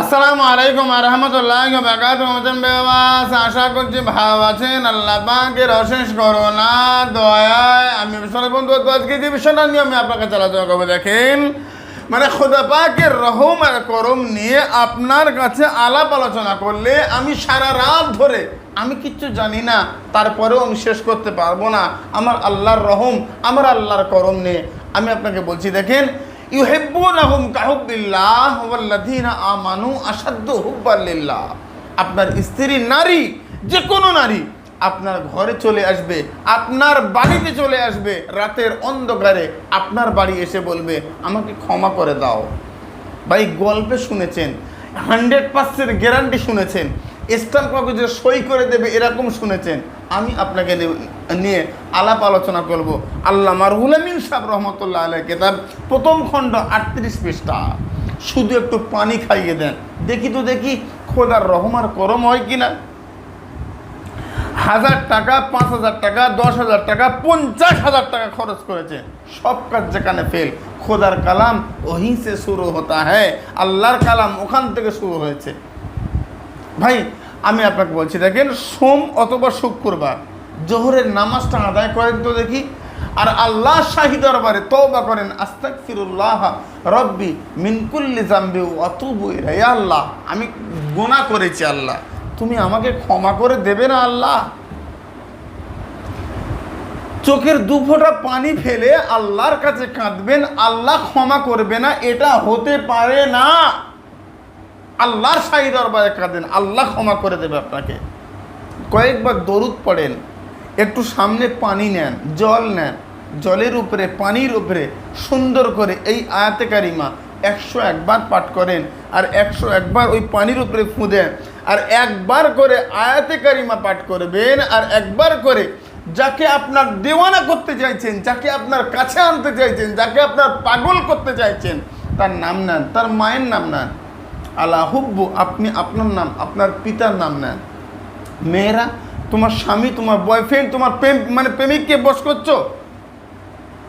আসসালামু আলাইকুম আরহামতুল্লাহ বাকাত মতন বেবাস আশা করছি ভাব আছেন। আল্লাহ পাকের অশেষ করোনা দয়ায় আমি বন্ধু আজকে যে বিষয়টা নিয়ে আমি আপনার কাছে আলোচনা করব, দেখেন। মানে খোদা রহম আর করম নিয়ে আপনার কাছে আলাপ আলোচনা করলে আমি সারা রাত ধরে, আমি কিচ্ছু জানি না, তারপরেও আমি শেষ করতে পারব না। আমার আল্লাহর রহম, আমার আল্লাহর করম নিয়ে আমি আপনাকে বলছি, দেখেন আপনার স্ত্রী নারী যে কোনো নারী, আপনার ঘরে চলে আসবে, আপনার বাড়িতে চলে আসবে, রাতের অন্ধকারে আপনার বাড়ি এসে বলবে, আমাকে ক্ষমা করে দাও। ভাই, গল্পে শুনেছেন, হান্ড্রেড পার্সেন্ট গ্যারান্টি শুনেছেন স্ট্যাম্প কাগজে সই করে দেবে এরকম শুনেছেন। আমি আপনাকে নিয়ে আলাপ আলোচনা করব। আল্লাহ মারহুল আমিন সাহেব রহমতুল্লাহ আলহ কেতাব, প্রথম খণ্ড আটত্রিশ পৃষ্ঠা। শুধু একটু পানি খাইয়ে দেন। দেখি তো দেখি খোদার রহমার করম হয় কিনা। হাজার টাকা, পাঁচ হাজার টাকা, দশ হাজার টাকা, পঞ্চাশ হাজার টাকা খরচ করেছে। সব কাজ যেখানে ফেল খোদার কালাম ওহি সে শুরু হতা হ্যাঁ আল্লাহর কালাম ওখান থেকে শুরু হয়েছে। ভাই আমি আপনাকে বলছি, দেখেন সোম অথবা শুক্রবার জোহরের নামাজটা আদায় করেন তো দেখি, আর আল্লাহ শাহি দরবারে তওবা করেন আস্তাক ফিরুল্লাহ রব্বি মিনকুল্লি জাম্বি অতুবু ইলাইহি। আল্লাহ, আমি গোনা করেছি আল্লাহ, তুমি আমাকে ক্ষমা করে দেবে না আল্লাহ চোখের দু ফোঁটা পানি ফেলে আল্লাহর কাছে কাঁদবেন, আল্লাহ ক্ষমা করবে না, এটা হতে পারে না আল্লাহর শাহী দরবারে কাঁদেন আল্লাহ ক্ষমা করে দেবে আপনাকে। কয়েকবার দরুদ পড়েন, একটু সামনে পানি নেন, জল নেন, জলের উপরে, পানির উপরে সুন্দর করে এই আয়াতে কারিমা একশো একবার পাঠ করেন আর একশো একবার ওই পানির উপরে ফুঁদেন আর একবার করে আয়াতে কারিমা পাঠ করবেন আর একবার করে যাকে আপনার দেওয়ানা করতে চাইছেন, যাকে আপনার কাছে আনতে চাইছেন, যাকে আপনার পাগল করতে চাইছেন, তার নাম নেন, তার মায়ের নাম নেন। আল্লাহ হুব্বু, আপনি আপনার নাম, আপনার পিতার নাম নেন। মেয়েরা, তোমার স্বামী, তোমার বয়ফ্রেন্ড তোমার প্রেম মানে প্রেমিককে বস করছ?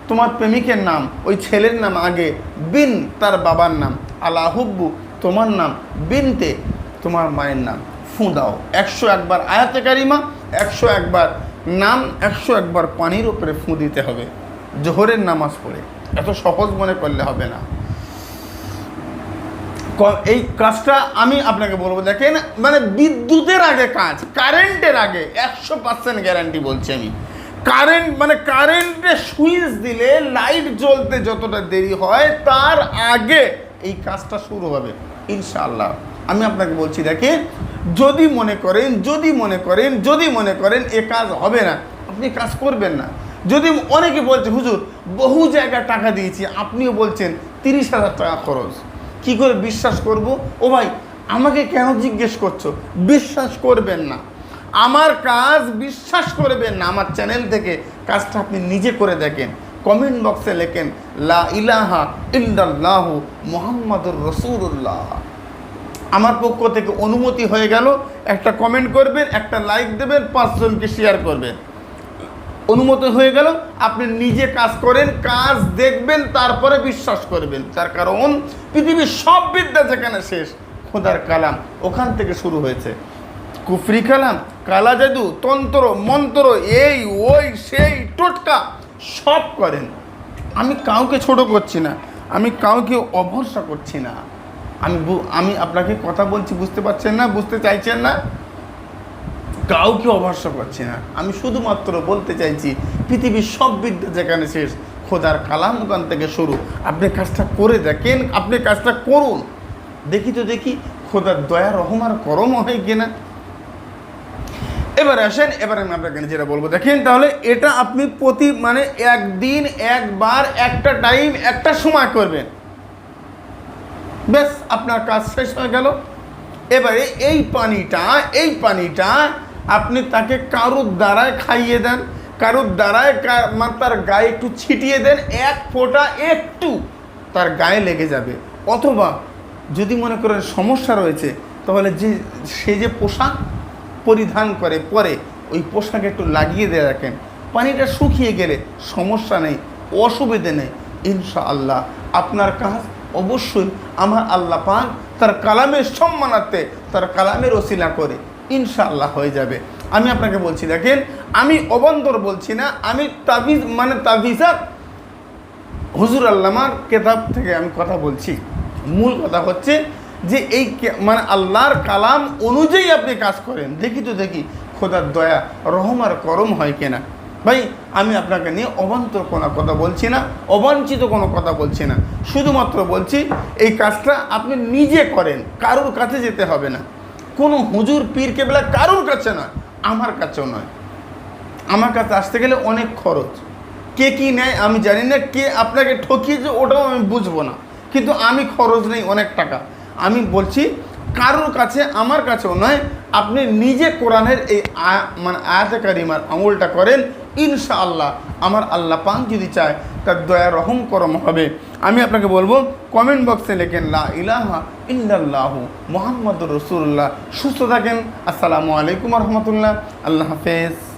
তোমার প্রেমিকের নাম, ওই ছেলের নাম আগে, বিন তার বাবার নাম। আল্লাহ হুব্বু, তোমার নাম বিনতে, তোমার মায়ের নাম। ফু দাও। একশো একবার আয়াতে কারিমা, একশো একবার নাম, একশো একবার পানির উপরে ফু দিতে হবে। জোহরের নামাজ পড়ে। এত সহজ মনে করলে হবে না। এই কাজটা আমি আপনাকে বলব, দেখেন মানে বিদ্যুতের আগে কাজ কারেন্টের আগে, একশো পার্সেন্ট গ্যারান্টি বলছি আমি। কারেন্ট মানে কারেন্টে সুইচ দিলে লাইট জ্বলতে যতটা দেরি হয়, তার আগে এই কাজটা শুরু হবে, ইনশাআল্লাহ। আমি আপনাকে বলছি, দেখেন, যদি মনে করেন, যদি মনে করেন, যদি মনে করেন এ কাজ হবে না, আপনি কাজ করবেন না। যদি অনেকে বলছে, হুজুর, বহু জায়গায় টাকা দিয়েছি, আপনিও বলছেন তিরিশ হাজার টাকা খরচ। কি করে বিশ্বাস করব? ও ভাই, আমাকে কেন জিজ্ঞেস করছ? বিশ্বাস করবেন না। আমার কাজ বিশ্বাস করবেন না। আমার চ্যানেল থেকে কাজটা আপনি নিজে করে দেখেন। কমেন্ট বক্সে লেখেন, লা ইলাহা ইল্লাল্লাহু মুহাম্মাদুর রসুল্লাহ আমার পক্ষ থেকে অনুমতি হয়ে গেল, একটা কমেন্ট করবেন, একটা লাইক দেবেন, পাঁচজনকে শেয়ার করবেন। অনুমতি হয়ে গেল, আপনি নিজে কাজ করেন, কাজ দেখবেন, তারপরে বিশ্বাস করবেন। তার কারণ, পৃথিবীর সব বিদ্যা যেখানে শেষ, খোদার কালাম। ওখান থেকে শুরু হয়েছে। কুফরি কালাম, কালা জাদু, তন্ত্র, মন্ত্র, এই, ওই, সেই, টোটকা, সব করেন। আমি কাউকে ছোট করছি না, আমি কাউকে অভরসা করছি না। আমি আমি আপনাকে কথা বলছি, বুঝতে পারছেন না, বুঝতে চাইছেন না? কাউকে অভরসা করছি না। আমি শুধুমাত্র বলতে চাইছি, পৃথিবীর সব বিদ্যা যেখানে শেষ, খোদার কালাম ওখান থেকে শুরু। আপনি কাজটা করে দেখেন, আপনি কাজটা করুন। দেখি তো দেখি, খোদার দয়া রহমার করম হয় কিনা। এবার আসেন, এবার আমি আপনাকে যেটা বলব, দেখেন তাহলে এটা আপনি প্রতি মানে একদিন, একবার, একটা টাইম একটা সময় করবেন। ব্যাস, আপনার কাজ শেষ হয়ে গেল। এবারে এই পানিটা এই পানিটা আপনি তাকে কারুর দ্বারায় খাইয়ে দেন, কারুর দ্বারায় তার গায়ে একটু ছিটিয়ে দেন, এক ফোঁটা একটু তার গায়ে লেগে যাবে। অথবা যদি মনে করেন সমস্যা রয়েছে, তাহলে যে, সে যে পোশাক পরিধান করে, পরে ওই পোশাক একটু লাগিয়ে দিয়ে রাখেন। পানিটা শুকিয়ে গেলে সমস্যা নেই, অসুবিধে নেই, ইনশাআল্লাহ। আপনার কাজ অবশ্যই আমার আল্লাহ পাক তার কালামের সম্মানার্থে, তার কালামের ওসিলা করে। ইনশাআল্লাহ হয়ে যাবে। আমি আপনাকে বলছি, দেখেন, আমি অবন্তর বলছি না, আমি তাবিজ মানে তাবিজাত হুজুর আল্লামার কেতাব থেকে আমি কথা বলছি। মূল কথা হচ্ছে যে এই মানে আল্লাহর কালাম অনুযায়ী আপনি কাজ করেন। দেখি তো দেখি, খোদার দয়া, রহম আর করম হয় কিনা। ভাই, আমি আপনাকে নিয়ে অবান্তর কোনো কথা বলছি না, অবাঞ্ছিত কোনো কথা বলছি না। শুধুমাত্র বলছি, এই কাজটা আপনি নিজে করেন, কারোর কাছে যেতে হবে না। কোনো হুজুর পীর কেবলা কারোর কাছে নয়, আমার কাছেও নয়। আমার কাছে আসতে গেলে অনেক খরচ। কে কি নেয় আমি জানি না, কে আপনাকে ঠকিয়েছে ওটাও আমি বুঝব না। কিন্তু আমি খরচ নেই অনেক টাকা। আমি বলছি, কারোর কাছে, আমার কাছেও নয়, আপনি নিজে কোরআনের এই মানে আয়াতে কারিমার আঙুলটা করেন, ইনশাআল্লাহ। আমার আল্লাহ পান যদি চায়, তার দয়া রহম করম হবে। আমি আপনাকে বলব কমেন্ট বক্সে লেখেন, লা ইলাহা ইল্লাল্লাহু মোহাম্মদ রসুল্লাহ সুস্থ থাকেন। আসসালামু আলাইকুম রহমতুল্লাহ। আল্লাহ হাফেজ।